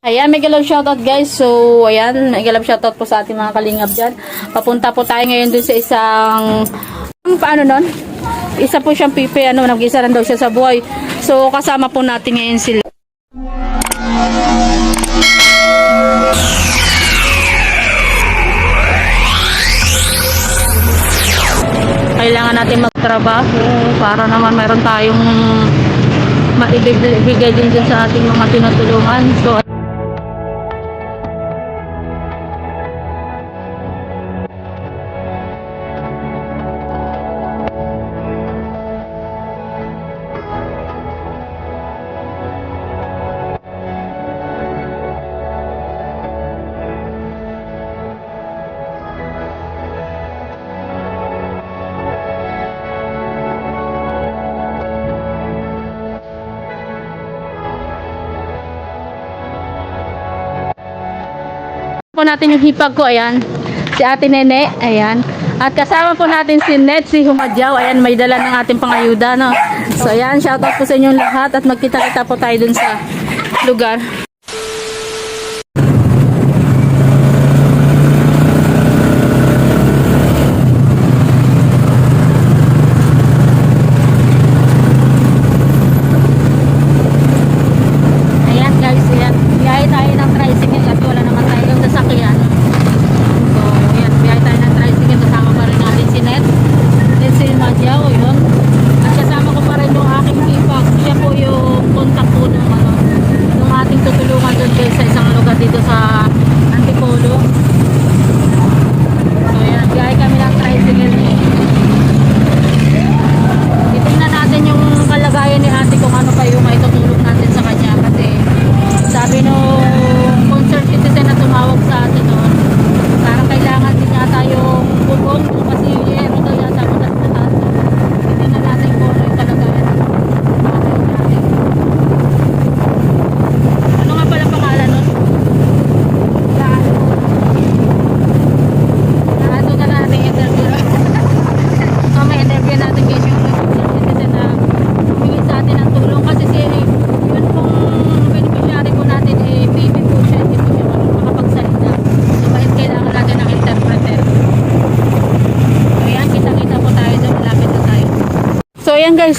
Ayan, may galab shoutout guys. So, ayan, may galab shoutout po sa ating mga kalingap dyan. Papunta po tayo ngayon dun sa isang, ang paano nun? Isa po siyang pipi, ano, nag-isa lang daw siya sa buhay. So, kasama po natin ngayon sila. Kailangan natin magtrabaho para naman mayroon tayong maibigay din dyan sa ating mga tinutulungan. So, po natin yung hipag ko, ayan. Si Ate Nene, ayan. At kasama po natin si Net, si Humadyaw, ayan, may dala ng ating pangayuda, no? So, ayan, shoutout po sa inyong lahat at magkita-kita po tayo dun sa lugar. Ayan guys, ayan. Biyahe tayo ng tricycle at wala naman tayong sasakyan. So, ayan, biyahe tayo ng tricycle. Kasama pa rin natin si Net. Net si Madyaw, yun. At kasama ko pa rin yung aking hipag. Siya po yung contact po ng, ano, ng ating tutulungan doon guys sa isang lugar dito sa Antipolo. So, ayan, biyahe kami ng tricycle. Titingnan natin yung kalagayan ni ate kung ano pa yung may tutulong natin sa kanya kasi sabi nung concerned citizen na tumawag sa atin noon parang kailangan din yata yung bubong kasi yung yero daw yata matas matas titingnan natin kung ano yung kalagayan natin ano nga pala pangalan nun? Naano na natin interview So may interview natin guys yung citizen na humingi sa atin ng tulong kasi si yun pong beneficiary po natin eh baby po siya hindi po siya marunong makapagsalita so kahit kailangan natin ng interpreter so yan kita kita po tayo doon malapit na tayo so yan guys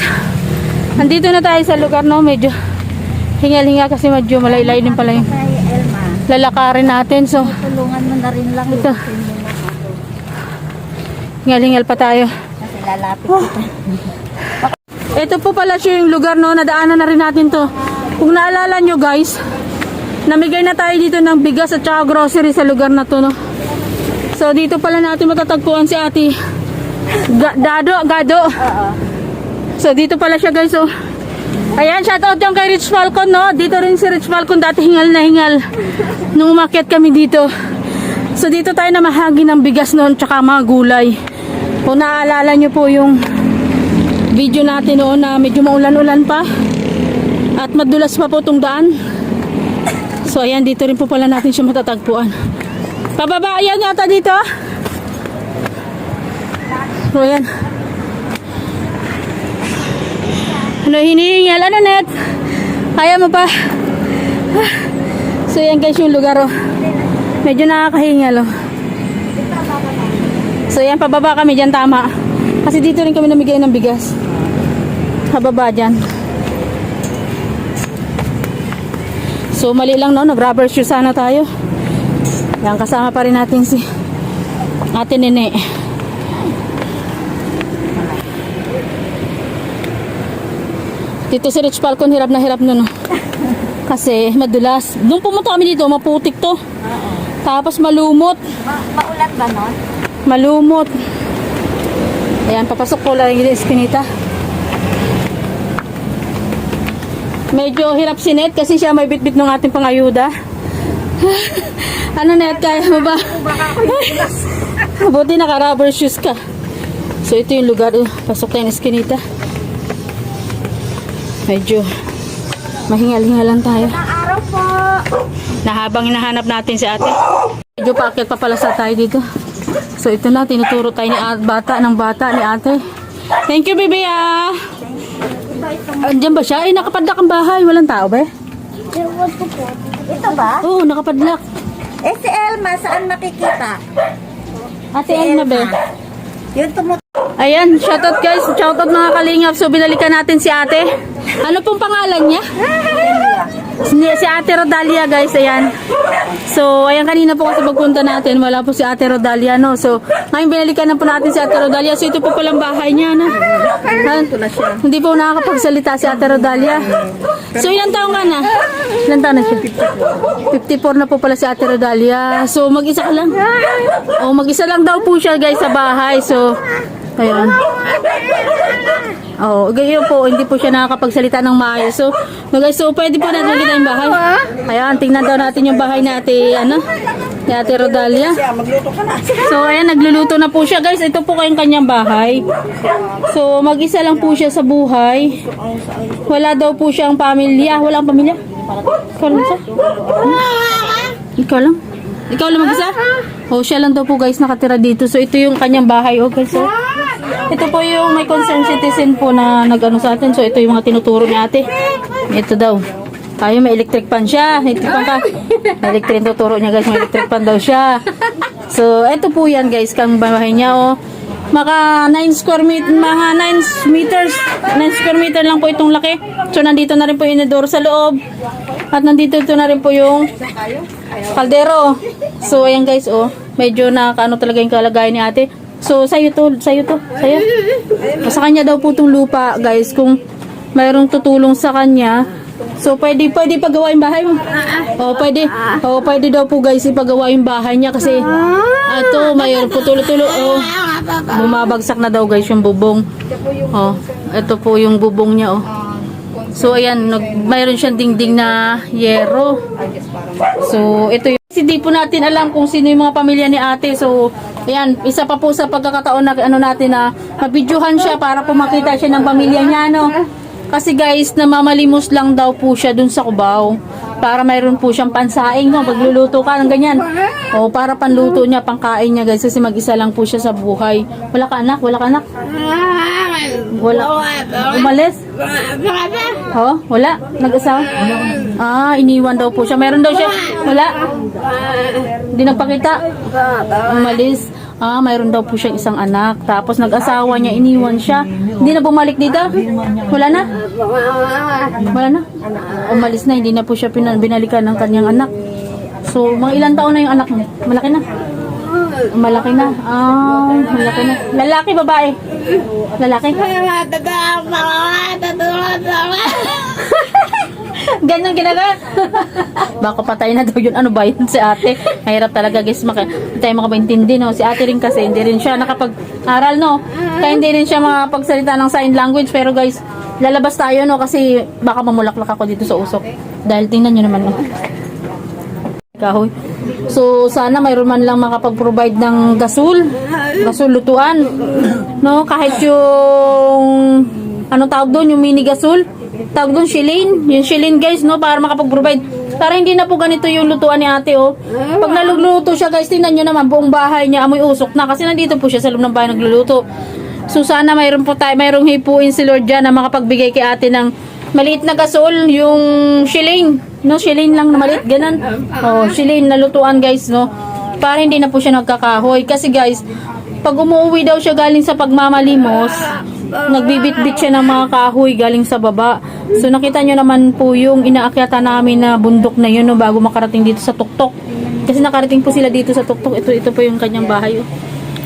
andito na tayo sa lugar no medyo hingal hinga kasi medyo malaylay din pala yung lalakarin natin so tulungan mo na rin lang Ito. yung mo na ako. hingal hingal pa tayo Kasi lalapit kita. Ito po pala siya yung lugar no, nadaanan na rin natin to. Kung naalala nyo guys, namigay na tayo dito ng bigas at saka grocery sa lugar na to no. So dito pala natin matatagpuan si ate Ga- Dado, Gado. Oo. So dito pala siya guys oh. Ayan, shoutout yung kay Rich Falcon no. Dito rin si Rich Falcon dati hingal na hingal nung umakyat kami dito. So dito tayo na mahagi ng bigas noon tsaka mga gulay. Kung naaalala nyo po yung video natin noon na medyo maulan-ulan pa at madulas pa po itong daan. So ayan, dito rin po pala natin siya matatagpuan. Pababa, ayan yata dito. So ayan. Ano hinihingal? Ano net? Kaya mo pa? So yan guys yung lugar oh. Medyo nakakahingal oh. So yan pababa kami dyan tama. Kasi dito rin kami namigay ng bigas. Pababa dyan. So mali lang no, nag-rubber shoe sana tayo. Yan kasama pa rin natin si Ate Nene. Dito si Rich Falcon, hirap na hirap na no. Kasi madulas. Doon pumunta kami dito, maputik to. Tapos malumot. Ma maulat ba nun? Malumot. Ayan, papasok po lang yung espinita. Medyo hirap si Net kasi siya may bitbit ng ating pangayuda. ano Net, kaya mo ba? Buti naka-rubber shoes ka. So ito yung lugar, oh. pasok tayo ng eskinita. Medyo mahingal-hingal lang tayo. Araw po. Na habang hinahanap natin si ate. Medyo paakyat pa pala sa tayo dito. So ito na, tinuturo tayo ni at bata ng bata ni ate. Thank you, baby ah. Andiyan ba siya? Ay, nakapadlak ang bahay. Walang tao ba? Ito ba? Oo, nakapadlock. Eh si Elma, saan makikita? Ate Elna be. Yung tumut... Ayan, shoutout guys. Shoutout mga kalingap. So, binalikan natin si ate. Ano pong pangalan niya? Si, ate Rodalia guys, ayan. So, ayan kanina po kasi pagpunta natin, wala po si ate Rodalia, no? So, ngayon binalikan na po natin si ate Rodalia. So, ito po palang bahay niya, no? Han, hindi po nakakapagsalita si ate Rodalia. So, ilang taong ka na? Ilang taon na siya? 54 na po pala si ate Rodalia. So, mag-isa ka lang? O, mag-isa lang daw po siya guys sa bahay. So, ayun. Oh, ganyan po, hindi po siya nakakapagsalita ng maayos. So, guys, so pwede po natin makita yung bahay. Ayan, tingnan daw natin yung bahay ate, ano, ni ate Rodalia. So, ayan, nagluluto na po siya. Guys, ito po kayong kanyang bahay. So, mag-isa lang po siya sa buhay. Wala daw po siyang pamilya. Walang pamilya? Ikaw lang siya? Ikaw lang? Ikaw lang mag-isa? Oh, siya lang daw po guys nakatira dito. So, ito yung kanyang bahay. Guys, oh. Ito po yung may concerned citizen po na nag-ano sa atin. So, ito yung mga tinuturo ni ate. Ito daw. Tayo may electric pan siya. Electric pan ka. May electric tuturo niya guys. May electric pan daw siya. So, ito po yan guys. Kang bahay niya oh. Maka 9 square meter, mga 9 meters, 9 square meter lang po itong laki. So, nandito na rin po yung inodoro sa loob. At nandito ito na rin po yung kaldero. So, ayan guys, oh. Medyo nakakaano talaga yung kalagayan ni ate. So, sa'yo to, sa'yo to, sa'yo. Sa kanya daw po itong lupa, guys. Kung mayroong tutulong sa kanya, so pwede, pwede pagawa yung bahay mo. Oh, pwede. Oh, pwede daw po guys ipagawa yung bahay niya kasi ato, mayroon po tulo-tulo. Oh, bumabagsak na daw guys yung bubong. Oh, ito po yung bubong niya, oh. So, ayan, nag, mayroon siyang dingding na yero. So, ito yung... Hindi po natin alam kung sino yung mga pamilya ni ate. So, ayan, isa pa po sa pagkakataon na ano natin na mabidyohan siya para po makita siya ng pamilya niya, no? Kasi guys, namamalimos lang daw po siya dun sa Cubao. Para mayroon po siyang pansaing, no? Pagluluto ka ng ganyan. O, para panluto niya, pangkain niya, guys. Kasi mag-isa lang po siya sa buhay. Wala ka anak? Wala ka anak? Wala. Umalis? Oh, wala? Nag-asawa? Ah, iniwan daw po siya. Meron daw siya? Wala? Hindi nagpakita? Umalis? Ah, mayroon daw po siya isang anak. Tapos nag-asawa niya, iniwan siya. Hindi na bumalik dito? Wala na? Wala na? Umalis na, hindi na po siya binalikan ng kanyang anak. So, mga ilang taon na yung anak mo? Malaki na? Malaki na. Ah, malaki na. Lalaki, babae? Lalaki? Ganyan ginagawa. Baka patay na daw yun. Ano ba yun si ate? Mahirap talaga guys. Maka, tayo makapaintindi no. Si ate rin kasi hindi rin siya nakapag-aral no. Kaya hindi rin siya makapagsalita ng sign language. Pero guys, lalabas tayo no. Kasi baka mamulaklak ako dito sa usok. Dahil tingnan nyo naman no. Kahoy. So, sana mayroon man lang makapag-provide ng gasol. Gasol lutuan. No, kahit yung ano tawag doon, yung mini gasol. Tawag doon shilin. Yung shilin guys, no, para makapag-provide. Para hindi na po ganito yung lutuan ni ate, oh. Pag nalugluto siya guys, tingnan nyo naman, buong bahay niya amoy usok na. Kasi nandito po siya sa loob ng bahay nagluluto. So, sana mayroon po tayo, mayroong hipuin si Lord dyan na makapagbigay kay ate ng maliit na gasol, yung shilling. No, shilling lang na maliit, ganun. Oh, shilling na lutuan guys, no. Para hindi na po siya nagkakahoy. Kasi guys, pag umuwi daw siya galing sa pagmamalimos, nagbibit-bit siya ng mga kahoy galing sa baba. So nakita nyo naman po yung inaakyata namin na bundok na yun no, bago makarating dito sa tuktok. Kasi nakarating po sila dito sa tuktok. Ito ito po yung kanyang bahay. Oh.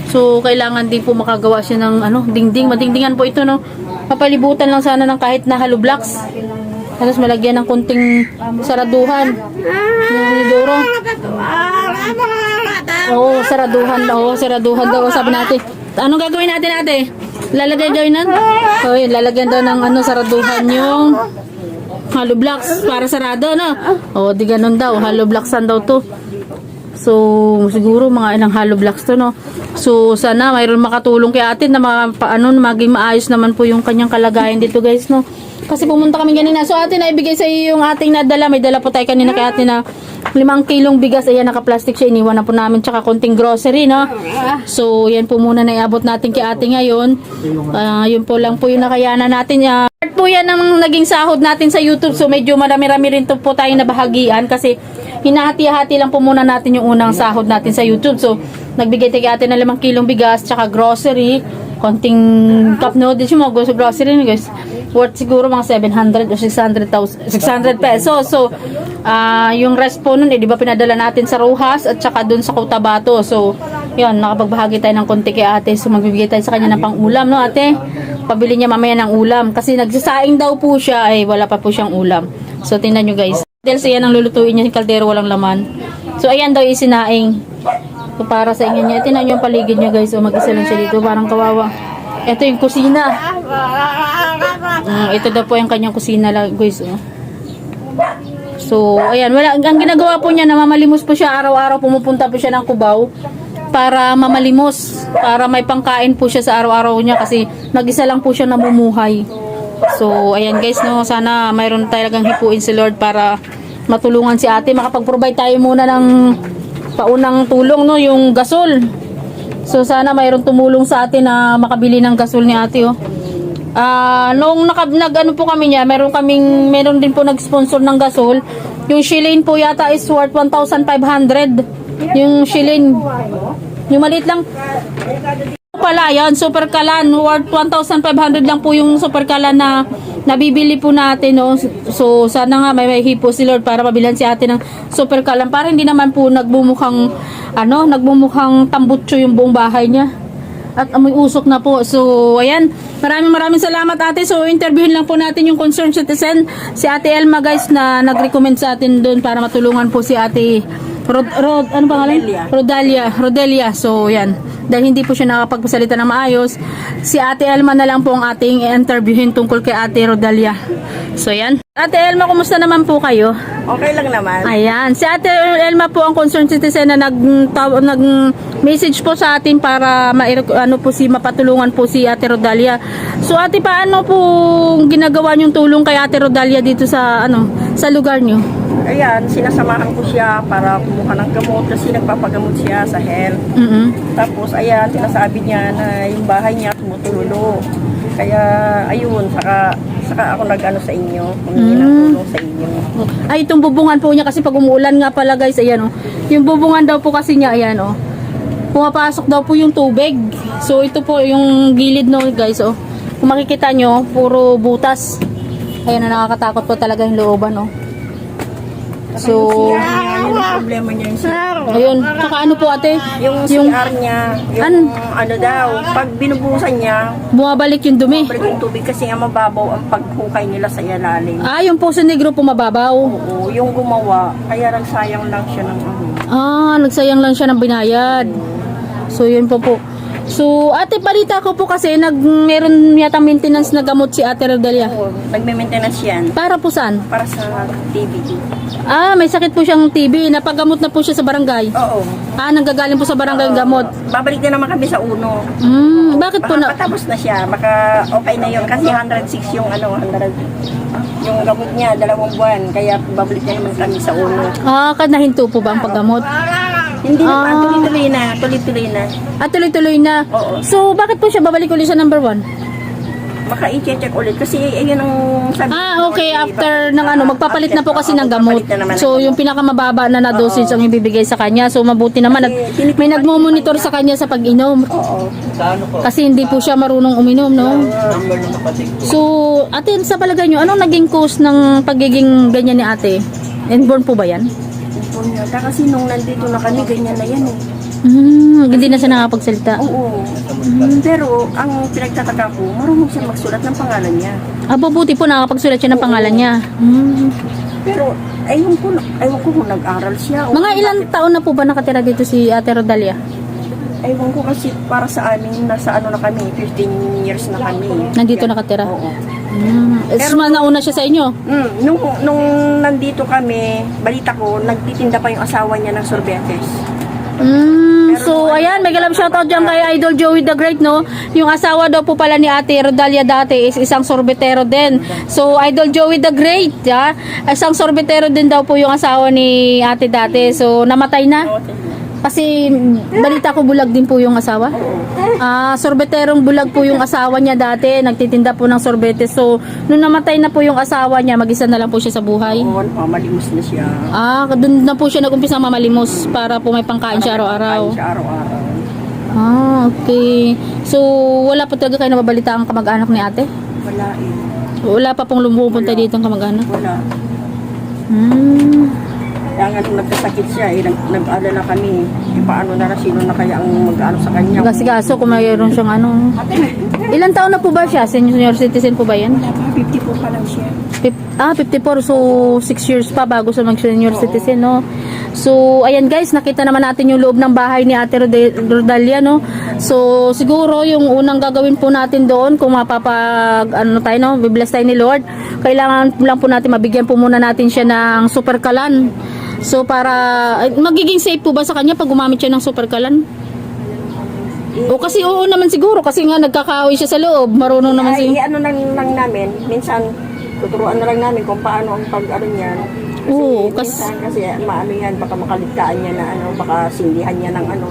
So kailangan din po makagawa siya ng ano, dingding. Madingdingan po ito no. Papalibutan lang sana ng kahit na hollow blocks. Tapos malagyan ng kunting saraduhan. Yung nidoro. Oo, saraduhan daw. Oo, saraduhan daw. Sabi natin. Anong gagawin natin ate? Lalagay daw yun? Oo, yun. Lalagyan daw ng ano, saraduhan yung hollow blocks para sarado, no? Oo, di ganun daw. Hollow blocksan daw to. So, siguro mga ilang hollow blocks to, no? So, sana mayroon makatulong kay ate na ma, pa, ano, maging maayos naman po yung kanyang kalagayan dito, guys, no? Kasi pumunta kami kanina. So, ate, naibigay sa iyo yung ating nadala. May dala po tayo kanina kay ate na limang kilong bigas. Ayan, naka-plastic siya. Iniwan na po namin. Tsaka konting grocery, no? So, yan po muna na iabot natin kay ate ngayon. Ah, yun po lang po yung nakayanan natin. Uh, part po yan ng naging sahod natin sa YouTube. So, medyo marami-rami rin to po tayong nabahagian kasi hinahati-hati lang po muna natin yung unang sahod natin sa YouTube. So, nagbigay tayo kay ate ng limang kilong bigas, tsaka grocery, konting cup noodles yung mga grocery guys. Worth siguro mga 700 o 600,000 600 pesos. So, ah yung rest po nun, eh, di ba pinadala natin sa Rojas at saka dun sa Cotabato. So, yun, nakapagbahagi tayo ng konti kay ate. So, magbibigay tayo sa kanya ng pang-ulam, no ate? Pabili niya mamaya ng ulam. Kasi nagsasaing daw po siya, ay wala pa po siyang ulam. So, tingnan nyo guys. Dahil sa yan ang lulutuin niya, yung kaldero walang laman. So, ayan daw isinaing. So, para sa inyo niya. Tingnan nyo yung paligid niya guys. So, mag-isa lang siya dito. Parang kawawa. Ito yung kusina. Mm, ito daw po yung kanyang kusina guys. Oh. So, ayan, wala ang ginagawa po niya, namamalimos po siya araw-araw, pumupunta po siya ng Cubao para mamalimos, para may pangkain po siya sa araw-araw niya kasi mag-isa lang po siya namumuhay. So, ayan guys, no, sana mayroon talagang hipuin si Lord para matulungan si ate, makapag-provide tayo muna ng paunang tulong, no, yung gasol. So, sana mayroon tumulong sa atin na makabili ng gasol ni ate, oh. Ah, nung naka, nag ano po kami niya, meron kaming meron din po nag-sponsor ng gasol. Yung shilling po yata is worth 1,500. Yung shilling. Yung maliit lang. Pala, yan, super kalan. Worth 1,500 lang po yung super kalan na nabibili po natin. No? So, sana nga may, may hipo si Lord para mabilan si ate ng super kalan. Para hindi naman po nagbumukhang, ano, nagbumukhang tambutso yung buong bahay niya at amoy usok na po. So, ayan. Maraming maraming salamat ate. So, interviewin lang po natin yung concerned citizen, si ate Elma guys na nag-recommend sa atin doon para matulungan po si ate Rod, Rod, ano pangalan? Rodalia. Rodelia. So, yan. Dahil hindi po siya nakapagpasalita ng maayos, si ate Elma na lang po ang ating interviewin tungkol kay ate Rodalia. So, yan. Ate Elma, kumusta naman po kayo? Okay lang naman. Ayan, si Ate Elma po ang concerned citizen na nag nag message po sa atin para ma ano po si mapatulungan po si Ate Rodalia. So Ate paano po ginagawa yung tulong kay Ate Rodalia dito sa ano sa lugar niyo? Ayan, sinasamahan ko siya para kumuha ng gamot kasi nagpapagamot siya sa health. Mhm. Tapos, ayan, sinasabi niya na yung bahay niya tumutulo. Kaya, ayun, saka, saka ako nag-ano sa inyo, humingi ng Mm. tulong sa inyo. Ay itong bubungan po niya kasi pag umuulan nga pala guys, ayan oh. Yung bubungan daw po kasi niya ayan oh. Pumapasok daw po yung tubig. So ito po yung gilid no guys oh. Kung makikita nyo, puro butas. Ayan na nakakatakot po talaga yung looban oh. So, Ayan, yun ang problema niya yung CR. ayun. Tsaka ano po ate? Yung Yung CR niya, yung ano daw, pag binubusan niya, bumabalik yung dumi. balik yung tubig kasi nga mababaw ang paghukay nila sa ilalim. Ah, yung puso negro po mababaw. Oo, yung gumawa, kaya nagsayang lang siya ng ano. Ah, nagsayang lang siya ng binayad. So, yun po po. So, ate, balita ko po kasi nag meron yata maintenance na gamot si Ate Rodelia. Oo, nagme-maintenance yan Para po saan? para sa TB. Ah, may sakit po siyang TB. Napagamot na po siya sa barangay. Oo. Ah, nanggagaling po sa barangay yung gamot. Babalik na naman kami sa uno. Hmm, bakit po na? Baka patapos na siya. Baka okay na yun. Kasi 106 yung ano, 100. Yung gamot niya, dalawang buwan. Kaya babalik na naman kami sa uno. Ah, kad nahinto po ba ang paggamot? Hindi Ah. naman. Tuloy-tuloy na. Tuloy-tuloy na. At tuloy-tuloy na. Oo. So, bakit po siya babalik ulit sa number one? Baka i-check ulit. Kasi ayun ang sabi. Ah, okay. ko, After iba- ng ano, magpapalit na po kasi Oo, ng gamot. magpapalit na naman ng So, yung gamot. pinakamababa na na dosage ang ibibigay sa kanya. So, mabuti naman. At may nagmo-monitor sa kanya sa pag-inom. Oo. Kasi hindi po siya marunong uminom, no? So, ate, sa palagay nyo, anong naging cause ng pagiging ganyan ni ate? Inborn po ba yan? Niya. Kasi nung nandito na kami, ganyan na yan eh. Hmm, hindi na siya nakapagsalita. Oo. Pero ang pinagtataka ko, marunong siya magsulat ng pangalan niya. Ah, buti po nakapagsulat siya ng pangalan niya. Hmm. Pero ayun ko, ayun ko kung nag-aral siya. o Mga ilang taon na po ba nakatira dito si Ate Rodalia? Ayun ko kasi para sa amin, nasa ano na kami, 15 years na kami. Nandito nakatira? Oo. Hmm. Pero, nauna siya sa inyo? Mm, nung, nung nandito kami, balita ko, nagtitinda pa yung asawa niya ng sorbetes. Pero So, ayan, mega love shoutout dyan kay Idol Joey the Great, no? Yung asawa daw po pala ni Ate Rodalia dati is isang sorbetero din. So, Idol Joey the Great, ha? Isang sorbetero din daw po yung asawa ni Ate dati. So, namatay na. Kasi balita ko bulag din po yung asawa. Ah, sorbeterong bulag po yung asawa niya dati, nagtitinda po ng sorbete. So, nung namatay na po yung asawa niya, mag-isa na lang po siya sa buhay. Oo, mamalimos na siya. Ah, doon na po siya nag-umpisa mamalimos para po may pangkain siya araw-araw. Kain siya araw-araw. Ah, okay. So, wala po talaga kayo nababalita ang kamag-anak ni ate? Wala eh. Wala pa pong lumupunta dito ang kamag-anak? Wala. Hmm. Kaya nga nung nagkasakit siya, eh, nag, nag-alala kami. Eh, paano na rin, sino na kaya ang mag-ano sa kanya? Gasgaso kung mayroon siyang ano. Ilan taon na po ba siya? Senior citizen po ba yan? 50 po pa lang siya. Fif- Ah, 54. So, 6 years pa bago sa mag-senior citizen, no? So, ayan guys, nakita naman natin yung loob ng bahay ni Ate Rodalia, no? So, siguro yung unang gagawin po natin doon, kung mapapag, ano tayo, no? Bibless tayo ni Lord, kailangan lang po natin, mabigyan po muna natin siya ng super kalan. So, para, ay, magiging safe po ba sa kanya pag gumamit siya ng super kalan? O kasi oo naman siguro, kasi nga nagkakahoy siya sa loob, marunong naman Ay, si... ano lang, lang namin, minsan, tuturuan na lang namin kung paano ang pag ano niyan. Kasi Oo, kas- minsan kasi maano yan, baka makaligtaan niya na ano, baka sindihan niya ng ano.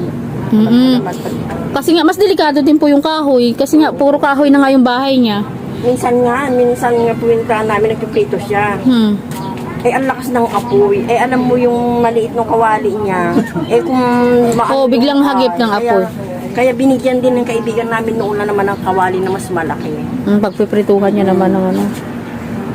Naman, pag- Kasi nga, mas delikado din po yung kahoy. Kasi nga, puro kahoy na nga yung bahay niya. minsan nga, minsan nga puwinta namin nagpiprito siya. Hmm. Eh, ang lakas ng apoy. Eh, alam mo yung maliit ng kawali niya. Eh, kung... Oo, biglang hagip ng kaya- apoy. Kaya binigyan din ng kaibigan namin noon na naman ng kawali na mas malaki. Mm, pagpiprituhan niya naman ng ano.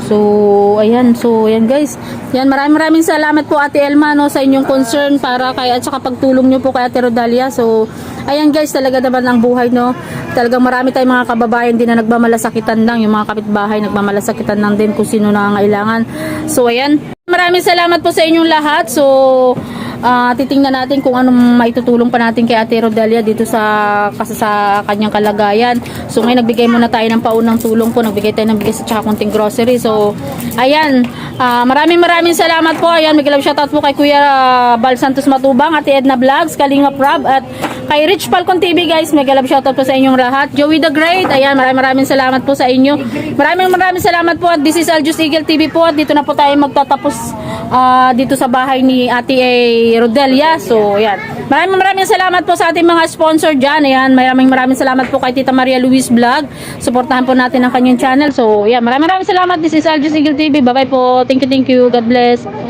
So, ayan. So, ayan guys. Yan, maraming maraming salamat po Ate Elma no, sa inyong concern para kay at saka pagtulong niyo po kay Ate Rodalia. So, ayan guys, talaga naman ang buhay no. Talagang marami tayong mga kababayan din na nagmamalasakitan lang. Yung mga kapitbahay nagmamalasakitan lang din kung sino nangangailangan. So, ayan. Maraming salamat po sa inyong lahat. So, ah, titingnan natin kung anong maitutulong pa natin kay Ate Rodalia dito sa kasi sa kanyang kalagayan. So ngayon nagbigay muna tayo ng paunang tulong po, nagbigay tayo ng bigas at saka konting grocery. So ayan, ah, maraming maraming salamat po. Ayan, biglang shoutout po kay Kuya ah, Bal Santos Matubang, Ate Edna Vlogs, Kalinga Prab at kay Rich Falcon TV guys, mega love shoutout po sa inyong lahat. Joey the Great, ayan, maraming maraming salamat po sa inyo. Maraming maraming salamat po at this is Aljus Eagle TV po at dito na po tayo magtatapos ah, dito sa bahay ni Ate A. Rodelia. So, ayan. Maraming maraming salamat po sa ating mga sponsor dyan. Ayan, maraming maraming salamat po kay Tita Maria Luis Vlog. Suportahan po natin ang kanyang channel. So, ayan, maraming maraming salamat. This is Aljus Eagle TV. Bye-bye po. Thank you, thank you. God bless.